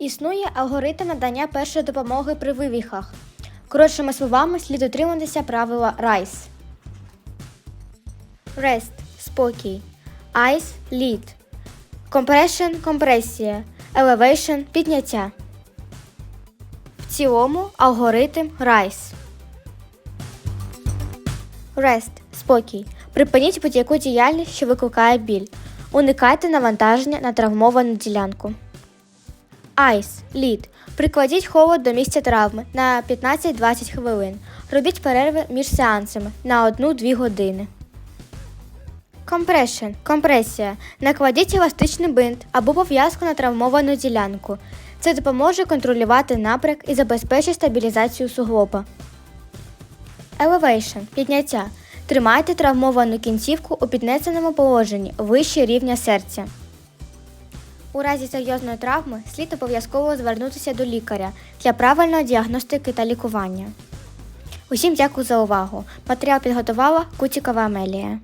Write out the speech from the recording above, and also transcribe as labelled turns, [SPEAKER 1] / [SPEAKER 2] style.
[SPEAKER 1] Існує алгоритм надання першої допомоги при вивіхах. Коротшими словами, слід дотримуватися правила RICE. Rest – спокій. Ice – лід. Compression – компресія. Elevation – підняття. В цілому алгоритм RICE. Rest – спокій. Припиніть будь-яку діяльність, що викликає біль. Уникайте навантаження на травмовану ділянку. Айс лід. Прикладіть холод до місця травми на 15-20 хвилин. Робіть перерви між сеансами на 1-2 години. Компрешн компресія. Накладіть еластичний бинт або пов'язку на травмовану ділянку. Це допоможе контролювати напряг і забезпечить стабілізацію суглоба. Elevation – підняття. Тримайте травмовану кінцівку у піднесеному положенні вище рівня серця. У разі серйозної травми слід обов'язково звернутися до лікаря для правильної діагностики та лікування. Усім дякую за увагу. Матеріал підготувала Кутікова Амелія.